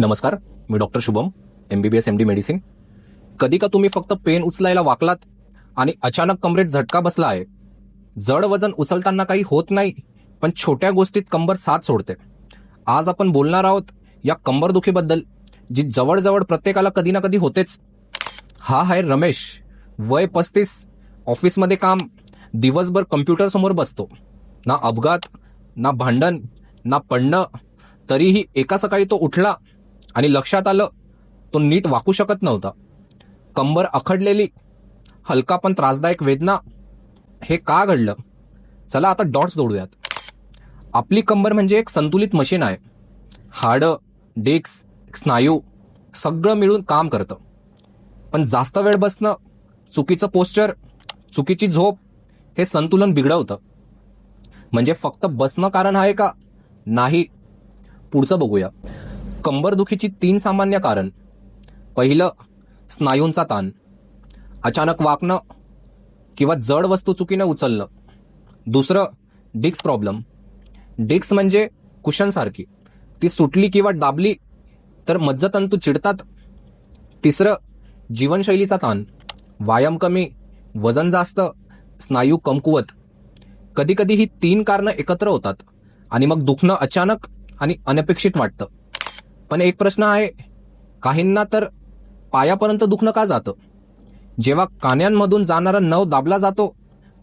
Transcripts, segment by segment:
नमस्कार मी doctor Shubham M B B S M D medicine कधी का तुम्ही फक्त पेन उचलायला वाकलात आणि अचानक कमरेत झटका बसला आहे? जड वजन उचलताना काही होत नाही पण छोट्या गोष्टीत कंबर साथ सोडते. आज आपण बोलणार आहोत या कंबरदुखीबद्दल जी जवळजवळ प्रत्येकाला कधी ना कधी होतेच. हा आहे रमेश. वय पस्तीस ऑफिसमध्ये काम दिवसभर कम्प्युटरसमोर बसतो. ना अपघात ना भांडण ना पडणं तरीही एका सकाळी तो उठला आणि लक्षात आलं तो नीट वाकू शकत नव्हता. कंबर अखडलेली हलका पण त्रासदायक वेदना. हे का घडलं? चला आता डॉट्स जोडूयात. आपली कंबर म्हणजे एक संतुलित मशीन आहे. हाडं डिक्स स्नायू सगळं मिळून काम करतं. पण जास्त वेळ बसणं चुकीचं पोस्चर चुकीची झोप हे संतुलन बिघडवतं. म्हणजे फक्त बसणं कारण आहे का? नाही. पुढचं बघूया. कंबरदुखीची तीन सामान्य कारण. पहिलं स्नायूंचा ताण. अचानक वाकणं किंवा जड वस्तू चुकीनं उचलणं. दुसरं डिक्स प्रॉब्लेम. डिक्स म्हणजे कुशनसारखी. ती सुटली किंवा दाबली तर मज्जतंतू चिडतात. तिसरं जीवनशैलीचा ताण. व्यायाम कमी वजन जास्त स्नायू कमकुवत. कधीकधी ही तीन कारणं एकत्र होतात आणि मग दुखणं अचानक आणि अनपेक्षित वाटतं. पण एक प्रश्न आहे. काहींना तर पायापर्यंत दुखणं का जातं? जेव्हा कान्यांमधून जाणारा नव दाबला जातो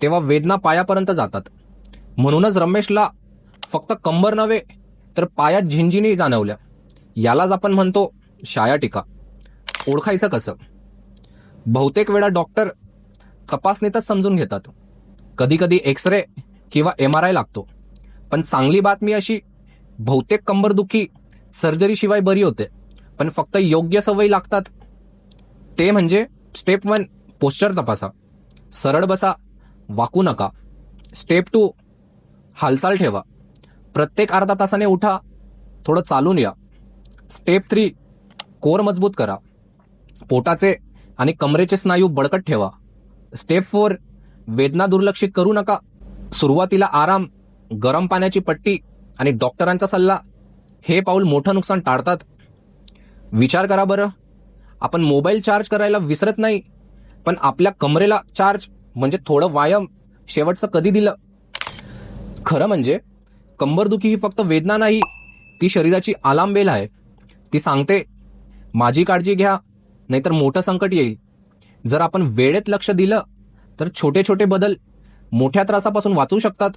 तेव्हा वेदना पायापर्यंत जातात. म्हणूनच रमेशला फक्त कंबर नव्हे तर पायात झिंझिनी जाणवल्या. यालाच आपण म्हणतो शाया टीका. ओळखायचं कसं? बहुतेक वेळा डॉक्टर तपासणीतच समजून घेतात. कधी कधी किंवा एम आर आय लागतो. पण चांगली बातमी अशी बहुतेक कंबरदुखी सर्जरीशिवाय बरी होते. पण फक्त योग्य सवयी लागतात. ते म्हणजे स्टेप वन पोश्चर तपासा. सरळ बसा वाकू नका. स्टेप टू हालचाल ठेवा. प्रत्येक अर्धा तासाने उठा थोडं चालून या. स्टेप थ्री कोर मजबूत करा. पोटाचे आणि कमरेचे स्नायू बळकट ठेवा. स्टेप फोर वेदना दुर्लक्षित करू नका. सुरुवातीला आराम गरम पाण्याची पट्टी आणि डॉक्टरांचा सल्ला. हे पाऊल मोठं नुकसान टाळतात. विचार करा बरं. आपण मोबाईल चार्ज करायला विसरत नाही पण आपल्या कमरेला चार्ज म्हणजे थोडं व्यायाम शेवटचं कधी दिलं? खरं म्हणजे कंबरदुखी ही फक्त वेदना नाही ती शरीराची आलाम बेल आहे. ती सांगते माझी काळजी घ्या नाहीतर मोठं संकट येईल. जर आपण वेळेत लक्ष दिलं तर छोटे छोटे बदल मोठ्या त्रासापासून वाचू शकतात.